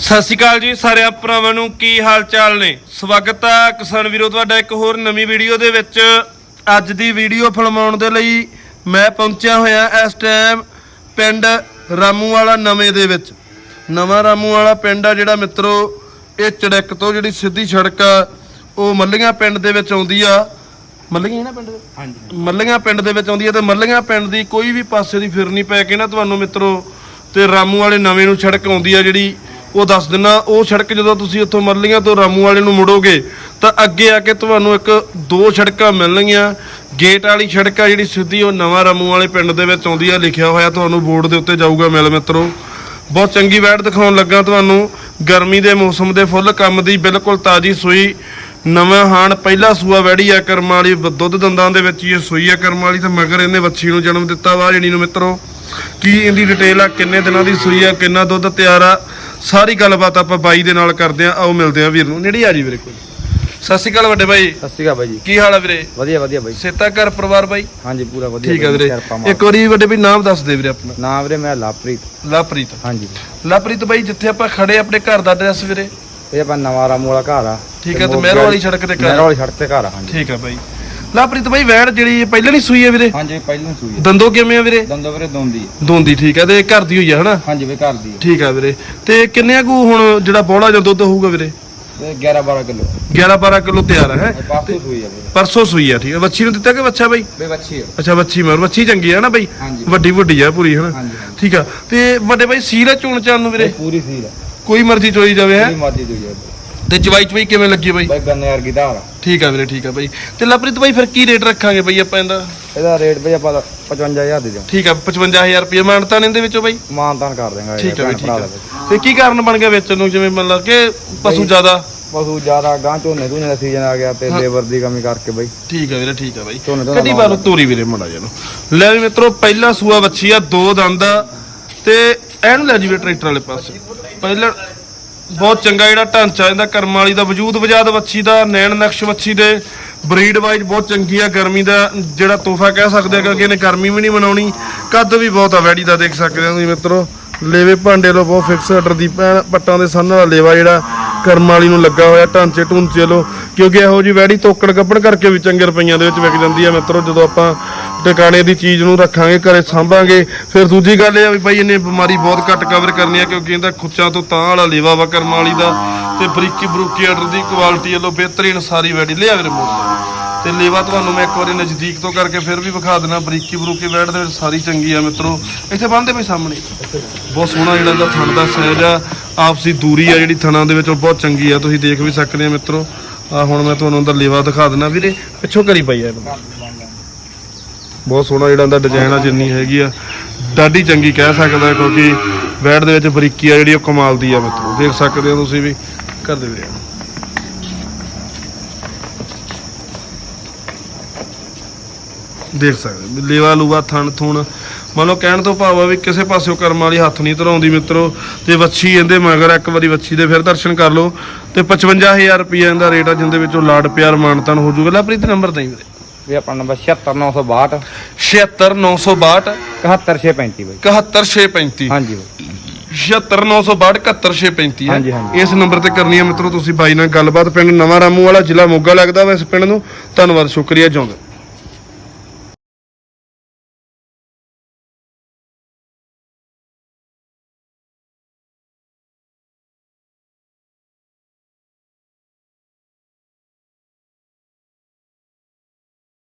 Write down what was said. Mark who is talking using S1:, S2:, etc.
S1: ਸਤਿ ਸ਼੍ਰੀ ਅਕਾਲ ਜੀ ਸਾਰਿਆਂ ਭਰਾਵਾਂ ਨੂੰ ਕੀ ਹਾਲ ਚਾਲ ਨੇ? ਸਵਾਗਤ ਹੈ ਕਿਸਾਨ ਵੀਰੋ ਤੁਹਾਡਾ ਇੱਕ ਹੋਰ ਨਵੀਂ ਵੀਡੀਓ ਦੇ ਵਿੱਚ। ਅੱਜ ਦੀ ਵੀਡੀਓ ਫਿਲਮਾਉਣ ਦੇ ਲਈ ਮੈਂ ਪਹੁੰਚਿਆ ਹੋਇਆ ਇਸ ਟਾਈਮ ਪਿੰਡ ਰਾਮੂਵਾਲਾ ਨਵੇਂ ਦੇ ਵਿੱਚ। ਨਵਾਂ ਰਾਮੂਵਾਲਾ ਪਿੰਡ ਆ ਜਿਹੜਾ ਮਿੱਤਰੋ ਇਹ ਚੜਕ ਤੋਂ ਜਿਹੜੀ ਸਿੱਧੀ ਸੜਕ ਆ ਉਹ ਮੱਲੀਆਂ ਪਿੰਡ ਦੇ ਵਿੱਚ ਆਉਂਦੀ ਆ। ਮੱਲੀਆਂ ਹੀ ਨਾ ਪਿੰਡ ਦੇ?
S2: ਹਾਂਜੀ।
S1: ਮੱਲੀਆਂ ਪਿੰਡ ਦੇ ਵਿੱਚ ਆਉਂਦੀ ਹੈ ਤੇ ਮੱਲੀਆਂ ਪਿੰਡ ਦੀ ਕੋਈ ਵੀ ਪਾਸੇ ਦੀ ਫਿਰਨੀ ਪੈ ਕੇ ਨਾ ਤੁਹਾਨੂੰ ਮਿੱਤਰੋ ਤੇ ਰਾਮੂ ਵਾਲੇ ਨਵੇਂ ਨੂੰ ਸੜਕ ਆਉਂਦੀ ਆ ਜਿਹੜੀ ਉਹ ਦੱਸ ਦਿੰਨਾ ਉਹ ਸੜਕ ਜਦੋਂ ਤੁਸੀਂ ਉੱਥੋਂ ਮਰਲੀਆਂ ਤੋਂ ਰਾਮੂ ਵਾਲੇ ਨੂੰ ਮੁੜੋਗੇ, ਤਾਂ ਅੱਗੇ ਆ ਕੇ ਤੁਹਾਨੂੰ ਇੱਕ ਦੋ ਸੜਕਾਂ ਮਿਲਣਗੀਆਂ। ਗੇਟ ਵਾਲੀ ਸੜਕ ਆ ਜਿਹੜੀ ਸਿੱਧੀ, ਉਹ ਨਵਾਂ ਰਾਮੂ ਵਾਲੇ ਪਿੰਡ ਦੇ ਵਿੱਚ ਆਉਂਦੀ ਆ, ਲਿਖਿਆ ਹੋਇਆ ਤੁਹਾਨੂੰ ਬੋਰਡ ਦੇ ਉੱਤੇ ਜਾਊਗਾ ਮਿਲ ਮਿੱਤਰੋ। ਬਹੁਤ ਚੰਗੀ ਵੈਟ ਦਿਖਾਉਣ ਲੱਗਾ ਤੁਹਾਨੂੰ। ਗਰਮੀ ਦੇ ਮੌਸਮ ਦੇ ਫੁੱਲ, ਕੰਮ ਦੀ ਬਿਲਕੁਲ ਤਾਜ਼ੀ ਸੂਈ। ਨਵਾਂ ਹਾਣ, ਪਹਿਲਾ ਸੂਆ ਵੈੜੀ ਆ ਕਰਮ ਵਾਲੀ ਦੁੱਧ ਦੰਦਾਂ ਦੇ ਵਿੱਚ ਹੀ ਇਹ ਸੂਈ ਆ ਕਰਮ ਵਾਲੀ, ਤੇ ਮਗਰ ਇਹਨੇ ਵੱਛੀ ਨੂੰ ਜਨਮ ਦਿੱਤਾ ਵਾ ਜਿਹੜੀ ਨੂੰ ਮਿੱਤਰੋ। ਕੀ ਇਹਦੀ ਡਿਟੇਲ ਆ, ਕਿੰਨੇ ਦਿਨਾਂ ਦੀ ਸੂਈ ਆ, ਕਿੰਨਾ ਦੁੱਧ ਤਿਆਰ ਆ ਸਾਰੀ ਗੱਲਬਾਤ ਆਪਾਂ ਬਾਈ ਦੇ ਨਾਲ ਕਰਦੇ ਆ ਆਓ ਮਿਲਦੇ ਆ ਵੀਰ ਨੂੰ। ਨੇੜੇ ਆ ਜੀ ਵੀਰੇ ਕੋਈ। ਸਤਿ ਸ਼੍ਰੀ ਅਕਾਲ ਵੱਡੇ ਬਾਈ।
S2: ਸਤਿ ਸ਼੍ਰੀ ਅਕਾਲ ਬਾਈ ਜੀ।
S1: ਕੀ ਹਾਲ ਆ ਵੀਰੇ?
S2: ਵਧੀਆ ਵਧੀਆ ਬਾਈ।
S1: ਸੇਤਾ ਘਰ ਪਰਿਵਾਰ ਬਾਈ?
S2: ਹਾਂਜੀ ਪੂਰਾ ਵਧੀਆ
S1: ਠੀਕ ਆ ਵੀਰੇ।
S2: ਕਿਰਪਾ।
S1: ਇੱਕ ਵਾਰੀ ਵੱਡੇ ਵੀ ਨਾਮ ਦੱਸ ਦੇ ਵੀਰੇ ਆਪਣਾ।
S2: ਨਾਮ ਵੀਰੇ ਮੇਰਾ ਲਾਪ੍ਰੀਤ
S1: ਲਵਪ੍ਰੀਤ।
S2: ਹਾਂਜੀ।
S1: ਲਵਪ੍ਰੀਤ ਬਾਈ ਜਿੱਥੇ ਆਪਾਂ ਖੜੇ ਆਪਣੇ ਘਰ ਦਾ ਐਡਰੈਸ ਵੀਰੇ।
S2: ਇਹ ਆਪਾਂ ਨਵਾਂ ਰਾਮੂਲਾ ਘਰ ਆ।
S1: ਠੀਕ ਆ ਤੇ ਮਹਿਰੋ ਵਾਲੀ ਸੜਕ ਤੇ
S2: ਮਹਿਰੋ
S1: ਘਰ
S2: ਵਾਲੀ ਸੜਕ ਤੇ ਘਰ ਆ ਹਾਂਜੀ।
S1: ਠੀਕ ਆ ਬਾਈ। ਲਵਪ੍ਰੀਤ ਬਾਈ ਵੈੜ ਜਿਹੜੀ ਪਹਿਲਾਂ ਨਹੀਂ ਸੂਈ ਆ ਵੀਰੇ?
S2: ਹਾਂਜੀ ਪਹਿਲਾਂ ਸੂਈ ਆ।
S1: ਦੰਦੋ ਕਿਵੇਂ ਆ ਵੀਰੇ?
S2: ਦੰਦੋ ਵੀਰੇ ਦੋਂਦੀ
S1: ਦੋਂਦੀ ਠੀਕ ਆ ਤੇ ਘਰ ਦੀ ਹੋਈ ਆ ਹਨਾ?
S2: ਹਾਂਜੀ ਵੀ ਘਰ ਦੀ
S1: ਠੀਕ ਆ ਵੀਰੇ। ਤੇ ਕਿੰਨਿਆਂ ਕੁ ਹੁਣ ਜਿਹੜਾ ਬੋਲਾ ਜਾਂ ਦੁੱਧ ਹੋਊਗਾ ਵੀਰੇ?
S2: ਤੇ 11 12 ਕਿਲੋ।
S1: 11 12 ਕਿਲੋ ਤਿਆਰ ਹੈ?
S2: ਸੂਈ ਵੀਰੇ।
S1: ਪਰਸੋਂ ਸੂਈ ਆ ਠੀਕ ਆ। ਬੱਚੀ ਨੂੰ ਦਿੱਤਾ ਕਿ ਬੱਚਾ ਬਾਈ?
S2: ਬੇ ਬੱਚੀ ਆ।
S1: ਅੱਛਾ ਬੱਚੀ ਮਰ। ਬੱਚੀ ਚੰਗੀ ਆ ਨਾ ਬਾਈ?
S2: ਹਾਂਜੀ।
S1: ਵੱਡੀ ਵੱਡੀ ਆ ਪੂਰੀ ਹਨਾ?
S2: ਹਾਂਜੀ ਹਾਂਜੀ।
S1: ਠੀਕ ਆ। ਤੇ ਵੱਡੇ ਬਾਈ ਸੀਲ ਆ ਚੁਣ ਚਾਨ ਨੂੰ ਵੀਰੇ?
S2: ਪੂਰੀ ਸੀਲ
S1: ਕੋਈ ਮਰਜ਼ੀ ਚੋਈ ਜਾਵੇ ਹੈ?
S2: ਪੂਰੀ ਮਾਦੀ ਦੂਈ ਆ
S1: ਤੇ ਚਵਾਈ ਚਵਾਈ ਕਿਵੇਂ ਲੱਗੀ ਬਾਈ?
S2: ਬਾਈ ਗੰਨੇ ਵਰਗੀ ਧਾਰ ਆ
S1: ਠੀਕ ਆ ਵੀਰੇ ਠੀਕ ਆ ਬਾਈ। ਤੇ ਲਵਪ੍ਰੀਤ ਬਾਈ ਫਿਰ ਕੀ ਰੇਟ ਰੱਖਾਂਗੇ ਬਾਈ ਆਪਾਂ ਇਹਦਾ?
S2: ਇਹਦਾ ਰੇਟ ਬਈ ਆਪਾਂ 55000 ਦੇ ਦਿਓ।
S1: ਠੀਕ ਆ 55000 ਰੁਪਏ ਮਾਨਤਾ ਨੇ ਇਹਦੇ ਵਿੱਚੋਂ ਬਾਈ?
S2: ਮਾਨਤਾਨ ਕਰ ਦੇਗਾ
S1: ਠੀਕ ਆ ਬਈ ਠੀਕ ਆ। ਤੇ ਕੀ ਕਾਰਨ ਬਣ ਗਿਆ ਵੇਚਣ ਨੂੰ? ਜਿਵੇਂ ਮੰਨ ਲਾ ਕਿ ਪਸ਼ੂ ਜ਼ਿਆਦਾ।
S2: ਪਸ਼ੂ ਜ਼ਿਆਦਾ ਗਾਂ ਝੋਨੇ ਝੋਨੇ ਦਾ ਸੀਜ਼ਨ ਆ ਗਿਆ ਤੇ। ਲੇਬਰ ਦੀ ਕਮੀ ਕਰਕੇ ਬਈ।
S1: ਠੀਕ ਆ ਵੀਰੇ ਠੀਕ ਆ ਬਾਈ।
S2: ਝੋਨੇ ਤੋਂ
S1: ਕੱਢੀ ਬਾਲੋ ਤੋਰੀ ਵੀਰੇ ਮੜਾ ਜਾਨੂੰ ਲੈ ਵੀ ਮਿੱਤਰੋ ਪਹਿਲਾ ਸੂਆ ਬੱਚੀ ਆ ਦੋ ਦੰਦ ਆ। ਤੇ ਐਨ ਲੈ ਜੀ ਵੀਰੇ ਟਰੈਕਟਰ ਵਾਲੇ ਪਾਸੇ। ਪਹਿਲਾ ਬਹੁਤ ਚੰਗਾ ਜਿਹੜਾ ਢਾਂਚਾ ਇਹਦਾ ਕਰਮ ਵਾਲੀ ਦਾ, ਵਜੂਦ ਵਜਾਦ ਵੱਛੀ ਦਾ, ਨੈਣ ਨਕਸ਼ ਵੱਛੀ ਦੇ ਬਰੀਡ ਵਾਈਜ਼ ਬਹੁਤ ਚੰਗੀ ਆ, ਗਰਮੀ ਦਾ ਜਿਹੜਾ ਤੋਹਫਾ ਕਹਿ ਸਕਦੇ ਆ ਕਿਉਂਕਿ ਇਹਨੇ ਗਰਮੀ ਵੀ ਨਹੀਂ ਮਨਾਉਣੀ, ਕੱਦ ਵੀ ਬਹੁਤ ਆ, ਵੈੜੀ ਦਾ ਦੇਖ ਸਕਦੇ ਆ ਤੁਸੀਂ ਮਿੱਤਰੋ। ਲੇਵੇ ਭਾਂਡੇ ਲੋ ਬਹੁਤ ਫਿਕਸ ਹਟਰ ਦੀ ਭੈਣ, ਪੱਟਾਂ ਦੇ ਸੰਨ ਵਾਲਾ ਲੇਵਾ ਜਿਹੜਾ ਕਰਮ ਵਾਲੀ ਨੂੰ ਲੱਗਾ ਹੋਇਆ, ਢਾਂਚੇ ਢੂੰਚੇ ਲੋ ਕਿਉਂਕਿ ਇਹੋ ਜੀ ਵੈੜੀ ਤੋਕੜ ਕੱਪੜ ਕਰਕੇ ਵੀ ਚੰਗੇ ਰੁਪਈਆਂ ਦੇ ਵਿੱਚ ਵਿਕ ਜਾਂਦੀ ਆ ਮਿੱਤਰੋ, ਜਦੋਂ ਆਪਾਂ ਟਿਕਾਣੇ ਦੀ ਚੀਜ਼ ਨੂੰ ਰੱਖਾਂਗੇ, ਘਰੇ ਸਾਂਭਾਂਗੇ। ਫਿਰ ਦੂਜੀ ਗੱਲ ਇਹ ਆ ਵੀ ਭਾਈ ਇਹਨੇ ਬਿਮਾਰੀ ਬਹੁਤ ਘੱਟ ਕਵਰ ਕਰਨੀ ਆ, ਕਿਉਂਕਿ ਇਹਦਾ ਖੁੱਚਾਂ ਤੋਂ ਤਾਂ ਵਾਲਾ ਲੇਵਾ ਵਾ ਕਰਮ ਵਾਲੀ ਦਾ। ਤੇ ਬਰੀਕੀ ਬਰੂਕੀ ਆਰਡਰ ਦੀ ਕੁਆਲਿਟੀ ਵੱਲੋਂ ਬਿਹਤਰੀਨ ਸਾਰੀ ਵੈੜੀ ਲਿਆ ਵੀਰੇ ਮੋੜ ਤੇ। ਲੇਵਾ ਤੁਹਾਨੂੰ ਮੈਂ ਇੱਕ ਵਾਰੀ ਨਜ਼ਦੀਕ ਤੋਂ ਕਰਕੇ ਫਿਰ ਵੀ ਵਿਖਾ ਦੇਣਾ ਬਰੀਕੀ ਬਰੂਕੀ ਵੈੜ ਦੇ ਵਿੱਚ ਸਾਰੀ ਚੰਗੀ ਆ ਮਿੱਤਰੋ। ਇੱਥੇ ਬੰਨਦੇ ਵੀ ਸਾਹਮਣੇ। ਬਹੁਤ ਸੋਹਣਾ ਜਿਹੜਾ ਇਹਦਾ ਥਣ ਦਾ ਸਹਿਜ ਆ। ਆਪਸੀ ਦੂਰੀ ਆ ਜਿਹੜੀ ਥਣਾਂ ਦੇ ਵਿੱਚ, ਉਹ ਬਹੁਤ ਚੰਗੀ ਆ। ਤੁਸੀਂ ਦੇਖ ਵੀ ਸਕਦੇ ਆ ਮਿੱਤਰੋ। ਆ ਹੁਣ ਮੈਂ ਤੁਹਾਨੂੰ ਉਹਦਾ ਲੇਵਾ ਦਿਖਾ ਦੇਣਾ ਵੀਰੇ, ਪਿੱਛੋਂ ਕਰੀ ਪਈ ਆ ਇਹਨੂੰ। ਬਹੁਤ ਸੋਹਣਾ ਜਿਹੜਾ ਇਹਦਾ ਡਿਜ਼ਾਈਨ ਆ, ਜਿੰਨੀ ਹੈਗੀ ਆ। ਡਾਢੀ ਚੰਗੀ ਕਹਿ ਸਕਦਾ ਕਿਉਂਕਿ ਬੈਟ ਦੇ ਵਿੱਚ ਬਰੀਕੀ ਆ ਜਿਹੜੀ, ਉਹ ਕਮਾਲ ਦੀ ਆ ਮਿੱਤਰੋ। ਦੇਖ ਸਕਦੇ ਹੋ ਤੁਸੀਂ ਵੀ ਕਰ ਦੇ ਵੀਰੇ ਦੇਖ ਸਕਦੇ ਲੇਵਾ ਲੂਆ ਥਣ ਥੁਣ। ਮੰਨ ਲਓ ਕਹਿਣ ਤੋਂ ਭਾਵ ਆ ਵੀ ਕਿਸੇ ਪਾਸਿਓਂ ਕਰਮ ਵਾਲੀ ਹੱਥ ਨਹੀਂ ਧਰਾਉਂਦੀ ਮਿੱਤਰੋ। ਤੇ ਵੱਛੀ ਇਹਦੇ ਮਗਰ ਇੱਕ ਵਾਰੀ ਵੱਛੀ ਦੇ ਫਿਰ ਦਰਸ਼ਨ ਕਰ ਲਓ। ਤੇ 55000 ਰੁਪਏ ਇਹਦਾ ਰੇਟ ਆ, ਜਿੰਦੇ ਵਿੱਚੋਂ ਲਾਡ ਪਿਆਰ ਮਾਨਤਨ ਹੋ ਜੂਗਾ। ਲਾਪ੍ਰੀਤ ਨੰਬਰ ਦੇਈ ਵੀਰੇ।
S2: ਇਹ ਆਪਣਾ ਨੰਬਰ 76962
S1: 76962
S2: 71635 ਬਾਈ।
S1: 71635
S2: ਹਾਂਜੀ ਬਾਈ।
S1: 76962 71635
S2: ਹਾਂਜੀ, ਹਾਂਜੀ।
S1: ਇਸ ਨੰਬਰ ਤੇ ਕਰਨੀ ਹੈ ਮਿੱਤਰੋ ਤੁਸੀਂ ਬਾਈ ਨਾਲ ਗੱਲਬਾਤ। ਪਿੰਡ ਨਵਾਂ ਰਾਮੂ ਵਾਲਾ ਜ਼ਿਲ੍ਹਾ ਮੋਗਾ ਲੱਗਦਾ ਵਾ ਇਸ ਪਿੰਡ ਨੂੰ। ਧੰਨਵਾਦ ਸ਼ੁਕਰੀਆ ਜਿਉਂਦੇ।